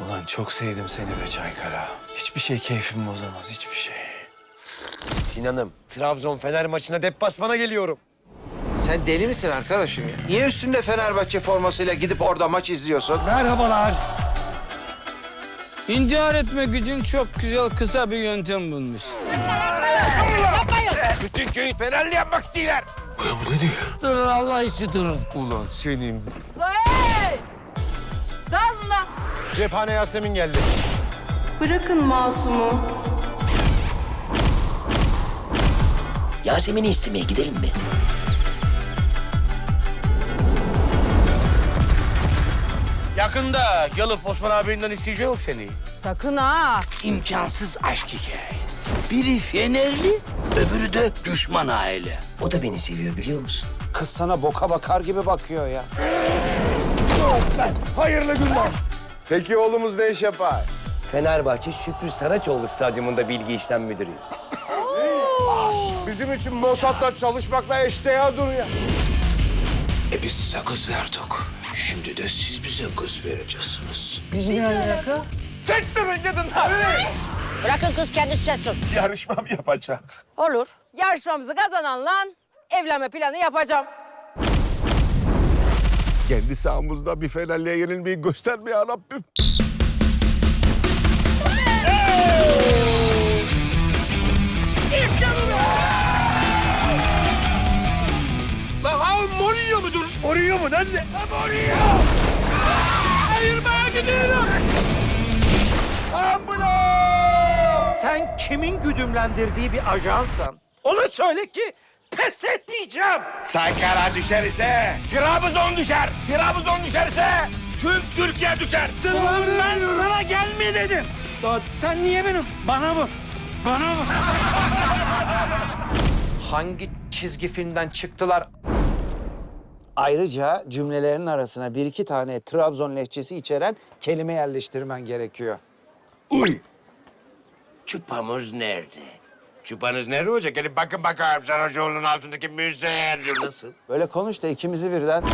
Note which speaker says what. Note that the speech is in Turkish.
Speaker 1: Ulan çok sevdim seni be Çaykara. Hiçbir şey keyfimi bozamaz, hiçbir şey.
Speaker 2: Sinan'ım, Trabzon Fener maçına deplasmana geliyorum.
Speaker 3: Sen deli misin arkadaşım ya? Niye üstünde Fenerbahçe formasıyla gidip orada maç izliyorsun?
Speaker 2: Merhabalar.
Speaker 4: İntihar etme gücün çok güzel kısa bir yöntem bulmuş.
Speaker 2: Bütün köyü Fenerli yapmak istiyorlar.
Speaker 5: Durun Allah için durun.
Speaker 2: Ulan senin.
Speaker 6: Hey!
Speaker 2: Cephane Yasemin geldi.
Speaker 7: Bırakın masumu.
Speaker 5: Yasemin'i istemeye gidelim mi?
Speaker 2: Yakında gelip Osman abinden isteyecek yok seni.
Speaker 6: Sakın ha!
Speaker 5: İmkansız aşk hikayesi. Biri Fenerli, öbürü de düşman aile. O da beni seviyor biliyor musun?
Speaker 3: Kız sana boka bakar gibi bakıyor ya.
Speaker 2: Hayırlı günler.
Speaker 8: Peki oğlumuz ne iş yapar?
Speaker 2: Fenerbahçe Şükrü Saraçoğlu Stadyumunda bilgi işlem müdürüyüm.
Speaker 8: Bizim için Mossad'la çalışmakla eşdeğer ya.
Speaker 5: E biz size kız verdik. Şimdi de siz bize kız vereceksiniz.
Speaker 9: Bırakın kız kendisi seçsin.
Speaker 8: Yarışma mı yapacağız?
Speaker 9: Olur.
Speaker 6: Yarışmamızı kazananla evlenme planı yapacağım.
Speaker 8: Kendi sahamızda bir Fenerli'ye yenilmeyi gösterme ya Rabbim.
Speaker 2: Lan ha Mourinho mudur? Mourinho mu? Nerede? Ha Mourinho! Ayırmaya gidiyorum. Ambulans!
Speaker 3: Sen kimin güdümlendirdiği bir ajansan? Ona söyle ki pes etmeyeceğim.
Speaker 8: Sankara düşer ise
Speaker 2: Trabzon düşer. Trabzon düşerse tüm Türkiye düşer.
Speaker 4: Ben sana gelme dedim. Sen niye benim? Bana vur. Bana vur.
Speaker 3: Hangi çizgi filmden çıktılar? Ayrıca cümlelerin arasına bir iki tane Trabzon lehçesi içeren kelime yerleştirmen gerekiyor.
Speaker 5: Çupamız nerede?
Speaker 8: Çupanız nerede olacak? Gelin bakın bakalım Saracoğlu'nun altındaki müzeye. Nasıl?
Speaker 3: Böyle konuş da ikimizi birden